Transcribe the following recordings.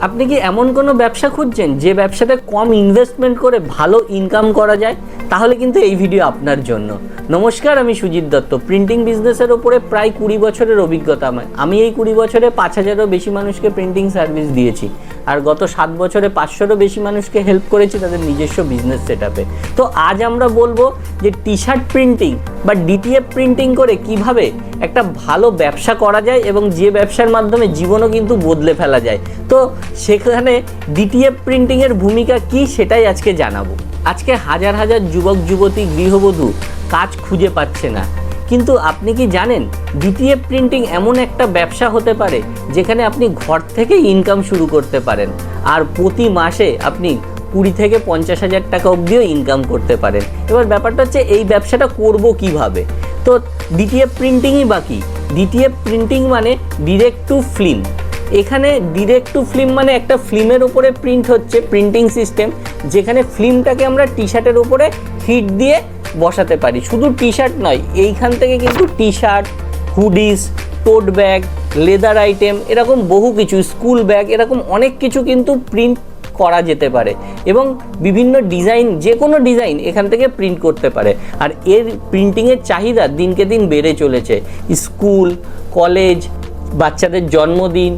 আপনি কি এমন কোনো ব্যবসা খুঁজছেন যে ব্যবসাতে কম ইনভেস্টমেন্ট করে ভালো ইনকাম করা যায়? তাহলে কিন্তু এই ভিডিও আপনার জন্য। নমস্কার, আমি সুজিত দত্ত। প্রিন্টিং বিজনেসের ওপরে প্রায় কুড়ি বছরের অভিজ্ঞতা। আমার আমি এই কুড়ি বছরে পাঁচ হাজারও বেশি মানুষকে প্রিন্টিং সার্ভিস দিয়েছি। আর গত সাত বছরে পাঁচশোরও বেশি মানুষকে হেল্প করেছি তাদের নিজস্ব বিজনেস সেট তো আজ আমরা বলব যে টি শার্ট প্রিন্টিং বা ডিটিএফ প্রিন্টিং করে কীভাবে একটা ভালো ব্যবসা করা যায় এবং যে ব্যবসার মাধ্যমে জীবনও কিন্তু বদলে ফেলা যায়। তো সেখানে ডিটিএফ প্রিন্টিংয়ের ভূমিকা কি সেটাই আজকে জানাব। আজকে হাজার হাজার যুবক, যুবতী, গৃহবধূ কাজ খুঁজে পাচ্ছে না। কিন্তু আপনি কি জানেন ডিটিএফ প্রিন্টিং এমন একটা ব্যবসা হতে পারে যেখানে আপনি ঘর থেকে ইনকাম শুরু করতে পারেন আর প্রতি মাসে আপনি কুড়ি থেকে পঞ্চাশ হাজার টাকা অবধিও ইনকাম করতে পারেন। এবার ব্যাপারটা হচ্ছে, এই ব্যবসাটা করব কীভাবে? তো ডিটিএফ প্রিন্টিংই বাকি ডিটিএফ প্রিন্টিং মানে ডিরেক্ট টু ফিল্ম এখানে ডিরেক্ট টু ফিল্ম মানে একটা ফিল্মের উপরে প্রিন্ট হচ্ছে প্রিন্টিং সিস্টেম যেখানে ফিল্মটাকে আমরা টি শার্টের উপরে হিট দিয়ে বসাতে পারি। শুধু টি শার্ট নয়, এইখান থেকে কিন্তু T shirt hoodies tote bag leather item এরকম বহু কিছু স্কুল ব্যাগ এরকম অনেক কিছু কিন্তু প্রিন্ট করা যেতে পারে এবং বিভিন্ন ডিজাইন যে কোনো ডিজাইন এখান থেকে প্রিন্ট করতে পারে। আর এর প্রিন্টিংয়ের চাহিদা দিনকে দিন বেড়ে চলেছে। স্কুল কলেজ বাচ্চাদের জন্মদিন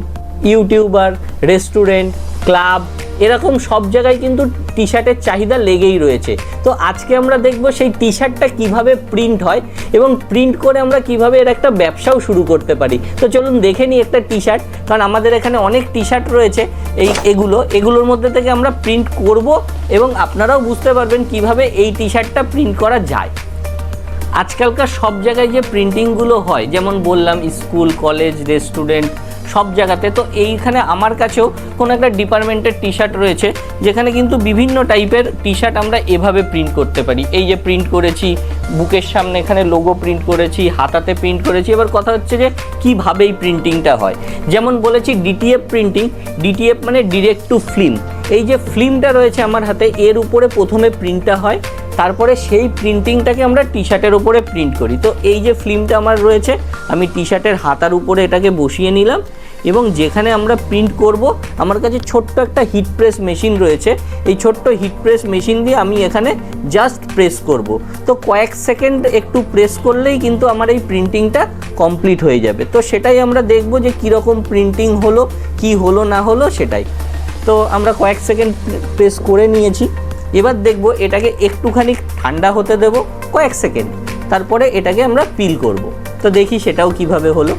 ইউটিউবার, রেস্টুরেন্ট, ক্লাব, এরকম সব জায়গায় কিন্তু টি শার্টের চাহিদা লেগেই রয়েছে। তো আজকে আমরা দেখব সেই টি শার্টটা কীভাবে প্রিন্ট হয় এবং প্রিন্ট করে আমরা কীভাবে এর একটা ব্যবসাও শুরু করতে পারি। তো চলুন দেখে নিই একটা টি শার্ট কারণ আমাদের এখানে অনেক টি শার্ট রয়েছে। এই এগুলো, এগুলোর মধ্যে থেকে আমরা প্রিন্ট করব এবং আপনারাও বুঝতে পারবেন কীভাবে এই টি শার্টটা প্রিন্ট করা যায়। আজকালকার সব জায়গায় যে প্রিন্টিংগুলো হয়, যেমন বললাম, স্কুল, কলেজ, রেস্টুরেন্ট সব জায়গাতে। তো এইখানে আমার কাছেও কোনো একটা ডিপার্টমেন্টের টি শার্ট রয়েছে, যেখানে কিন্তু বিভিন্ন টাইপের টি শার্ট আমরা এভাবে প্রিন্ট করতে পারি। এই যে প্রিন্ট করেছি, বুকের সামনে এখানে লোগো প্রিন্ট করেছি, হাতাতে প্রিন্ট করেছি। এবার কথা হচ্ছে যে কীভাবে এই প্রিন্টিংটা হয়? যেমন বলেছি ডিটিএফ প্রিন্টিং ডিটিএফ মানে ডিরেক্ট টু ফিল্ম এই যে ফিল্মটা রয়েছে আমার হাতে, এর উপরে প্রথমে প্রিন্টটা হয়, তারপরে সেই প্রিন্টিংটাকে আমরা টি শার্টের উপরে প্রিন্ট করি। তো এই যে ফিল্মটা আমার রয়েছে, আমি টি শার্টের হাতার উপরে এটাকে বসিয়ে নিলাম এবং যেখানে আমরা প্রিন্ট করব, আমার কাছে ছোট্ট একটা হিট প্রেস মেশিন রয়েছে। এই ছোট্ট হিট প্রেস মেশিন দিয়ে আমি এখানে জাস্ট প্রেস করব। তো কয়েক সেকেন্ড একটু প্রেস করলেই কিন্তু আমার এই প্রিন্টিংটা কমপ্লিট হয়ে যাবে। তো সেটাই আমরা দেখব যে কীরকম প্রিন্টিং হলো, কি হলো, না হলো সেটাই। তো আমরা কয়েক সেকেন্ড প্রেস করে নিয়েছি। এবার দেখব এটাকে একটুখানি ঠান্ডা হতে দেব, কয়েক সেকেন্ড তারপরে এটাকে আমরা পিল করব। তো দেখি সেটাও কীভাবে হলো।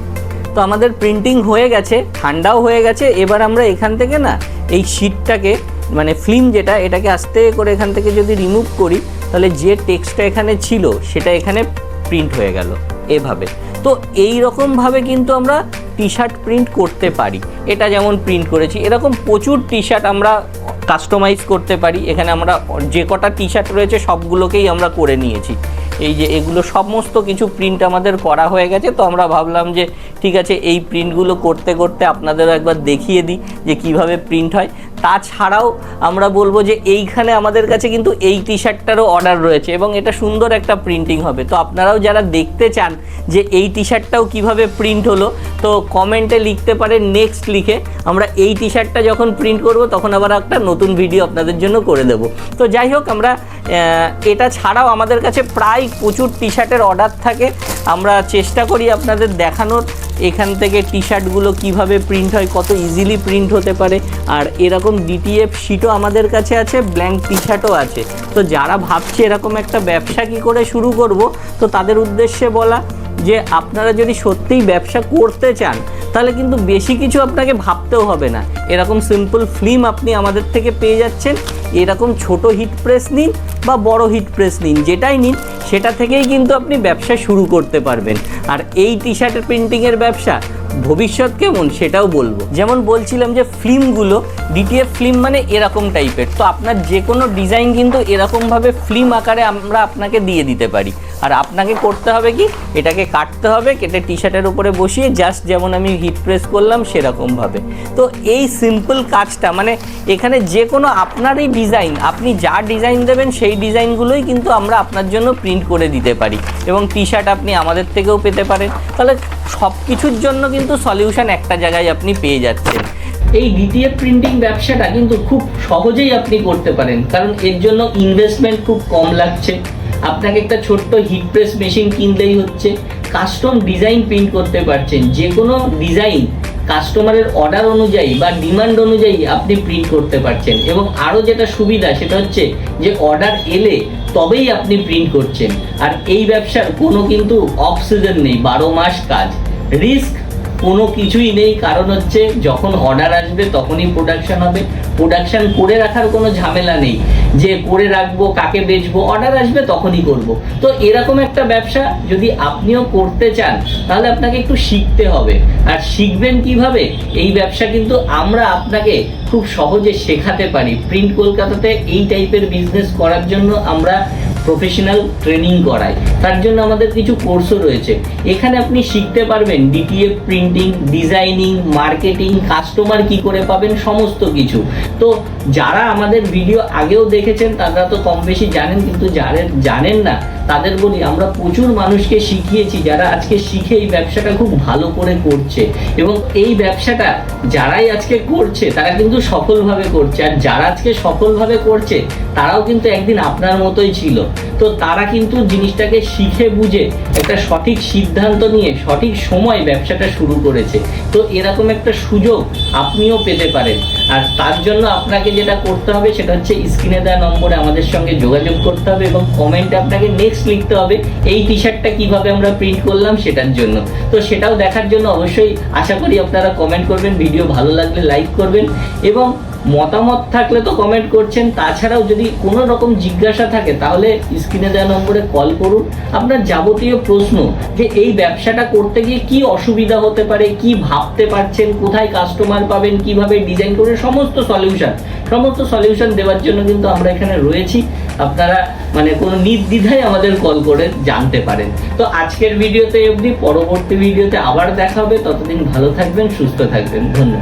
তো আমাদের প্রিন্টিং হয়ে গেছে, ঠান্ডাও হয়ে গেছে, এবার আমরা এখান থেকে না এই শিটটাকে মানে ফিল্ম যেটা, এটাকে আস্তে করে এখান থেকে যদি রিমুভ করি, তাহলে যে টেক্সটটা এখানে ছিল, সেটা এখানে প্রিন্ট হয়ে গেল, এভাবে। তো এই রকমভাবে কিন্তু আমরা টি শার্ট প্রিন্ট করতে পারি। এটা যেমন প্রিন্ট করেছি, এরকম প্রচুর টি শার্ট আমরা কাস্টমাইজ করতে পারি। এখানে আমরা যে কটা টি শার্ট রয়েছে, সবগুলোকেই আমরা করে নিয়েছি। এই যে এগুলো সমস্ত কিছু প্রিন্ট আমাদের করা হয়ে গেছে, তো আমরা ভাবলাম যে ঠিক আছে, এই প্রিন্টগুলো করতে করতে আপনাদেরও একবার দেখিয়ে দিই যে কীভাবে প্রিন্ট হয়। তাছাড়াও আমরা বলব যে এইখানে আমাদের কাছে কিন্তু এই টি শার্টটারও অর্ডার রয়েছে এবং এটা সুন্দর একটা প্রিন্টিং হবে। তো আপনারাও যারা দেখতে চান যে এই টি শার্টটাও কীভাবে প্রিন্ট হলো, তো কমেন্টে লিখতে পারে নেক্সট লিখে আমরা এই টি শার্টটা যখন প্রিন্ট করব, তখন আবার একটা নতুন ভিডিও আপনাদের জন্য করে দেব। তো যাই হোক, আমরা এটা ছাড়াও আমাদের কাছে প্রায় প্রচুর টি শার্টের অর্ডার থাকে। আমরা চেষ্টা করি আপনাদের দেখানোর, এখান থেকে টি শার্টগুলো কীভাবে প্রিন্ট হয়, কত ইজিলি প্রিন্ট হতে পারে, আর এরকম ডিটিএফ শিটও আমাদের কাছে আছে ব্ল্যাঙ্ক টি শার্টও আছে। তো যারা ভাবছে এরকম একটা ব্যবসা কী করে শুরু করব, তো তাদের উদ্দেশ্যে বলা যে আপনারা যদি সত্যিই ব্যবসা করতে চান তাহলে কিন্তু বেশি কিছু আপনাকে ভাবতেও হবে না। এরকম সিম্পল ফিল্ম আপনি আমাদের থেকে পেয়ে যাচ্ছেন। এরকম ছোট হিট প্রেস নিন বা বড় হিট প্রেস নিন, যেটাই নিন, সেটা থেকেই কিন্তু আপনি ব্যবসা শুরু করতে পারবেন। আর এই টি শার্টের প্রিন্টিংয়ের ব্যবসা ভবিষ্যৎ কেমন সেটাও বলব। যেমন বলছিলাম যে ফিল্মগুলো ডিটিএফ ফিল্ম মানে এরকম টাইপের তো আপনার যে কোনো ডিজাইন কিন্তু এরকমভাবে ফিল্ম আকারে আমরা আপনাকে দিয়ে দিতে পারি। আর আপনাকে করতে হবে কি? এটাকে কাটতে হবে, কেটে টি শার্টের উপরে বসিয়ে জাস্ট যেমন আমি হিট প্রেস করলাম সেরকমভাবে। তো এই সিম্পল কাজটা মানে এখানে যে কোনো আপনারই ডিজাইন আপনি যা ডিজাইন দেবেন সেই ডিজাইনগুলোই কিন্তু আমরা আপনার জন্য প্রিন্ট করে দিতে পারি। এবং টি শার্ট আপনি আমাদের থেকেও পেতে পারেন। তাহলে সব কিছুর জন্য কিন্তু সলিউশন একটা জায়গায় আপনি পেয়ে যাচ্ছেন। এই ডিটিএফ প্রিন্টিং ব্যবসাটা কিন্তু খুব সহজেই আপনি করতে পারেন। কারণ এর জন্য ইনভেস্টমেন্ট খুব কম লাগছে। আপনাকে একটা ছোট্ট হিট প্রেস মেশিন কিনলেই হচ্ছে। কাস্টম ডিজাইন প্রিন্ট করতে পারছেন। যে কোনো ডিজাইন কাস্টমারের অর্ডার অনুযায়ী বা ডিমান্ড অনুযায়ী আপনি প্রিন্ট করতে পারছেন। এবং আরও যেটা সুবিধা, সেটা হচ্ছে যে অর্ডার এলে তবেই আপনি প্রিন্ট করছেন। আর এই ব্যবসার কোনো কিন্তু অফ সিজন নেই, বারো মাস কাজ। রিস্ক কোনো কিছুই নেই, কারণ হচ্ছে যখন অর্ডার আসবে তখনই প্রোডাকশন হবে। প্রোডাকশন করে রাখার কোনো ঝামেলা নেই। যে করে রাখব, কাকে বেচবো অর্ডার আসবে তখনই করব। তো এরকম একটা ব্যবসা যদি আপনিও করতে চান, তাহলে আপনাকে একটু শিখতে হবে। আর শিখবেন কীভাবে? এই ব্যবসা কিন্তু আমরা আপনাকে খুব সহজে শেখাতে পারি। প্রিন্ট কলকাতাতে এই টাইপের বিজনেস করার জন্য আমরা প্রফেশনাল ট্রেনিং করায়। তার জন্য আমাদের কিছু কোর্সও রয়েছে। এখানে আপনি শিখতে পারবেন DTF printing designing marketing customer কি করে পাবেন, সমস্ত কিছু। তো যারা আমাদের ভিডিও আগেও দেখেছেন, তারা তো কম বেশি জানেন, কিন্তু যারা জানেন না তাদের বলি, আমরা প্রচুর মানুষকে শিখিয়েছি যারা আজকে শিখে এই ব্যবসাটা খুব ভালো করে করছে। এবং এই ব্যবসাটা যারাই আজকে করছে, তারা কিন্তু সফলভাবে করছে। আর যারা আজকে সফলভাবে করছে, তারাও কিন্তু একদিন আপনার মতোই ছিল। তো তারা কিন্তু জিনিসটাকে শিখে বুঝে একটা সঠিক সিদ্ধান্ত নিয়ে, সঠিক সময় ব্যবসাটা শুরু করেছে। তো এরকম একটা সুযোগ আপনিও পেতে পারেন। আর তার জন্য আপনাকে যেটা করতে হবে সেটা হচ্ছে স্ক্রিনে দেওয়া নম্বরে আমাদের সঙ্গে যোগাযোগ করতে হবে এবং কমেন্টে আপনাকে নেক্সট লিখতে হবে, এই টি শার্টটা কীভাবে আমরা প্রিন্ট করলাম সেটার জন্য। তো সেটাও দেখার জন্য অবশ্যই আশা করি আপনারা কমেন্ট করবেন ভিডিও ভালো লাগলে লাইক করবেন এবং মতামত থাকলে তো কমেন্ট করছেন। তাছাড়াও যদি কোনো রকম জিজ্ঞাসা থাকে, তাহলে স্ক্রিনে দেওয়া নম্বরে কল করুন। আপনার যাবতীয় প্রশ্ন যে এই ব্যবসাটা করতে গিয়ে কি অসুবিধা হতে পারে, কি ভাবতে পারছেন, কোথায় কাস্টমার পাবেন, কীভাবে ডিজাইন করবেন, সমস্ত সলিউশন সমস্ত সলিউশন দেওয়ার জন্য কিন্তু আমরা এখানে রয়েছি। আপনারা মানে কোনো নির্দ্বিধায় আমাদের কল করে জানতে পারেন। তো আজকের ভিডিওতে অবধি। পরবর্তী ভিডিওতে আবার দেখা হবে। ততদিন ভালো থাকবেন, সুস্থ থাকবেন। ধন্যবাদ।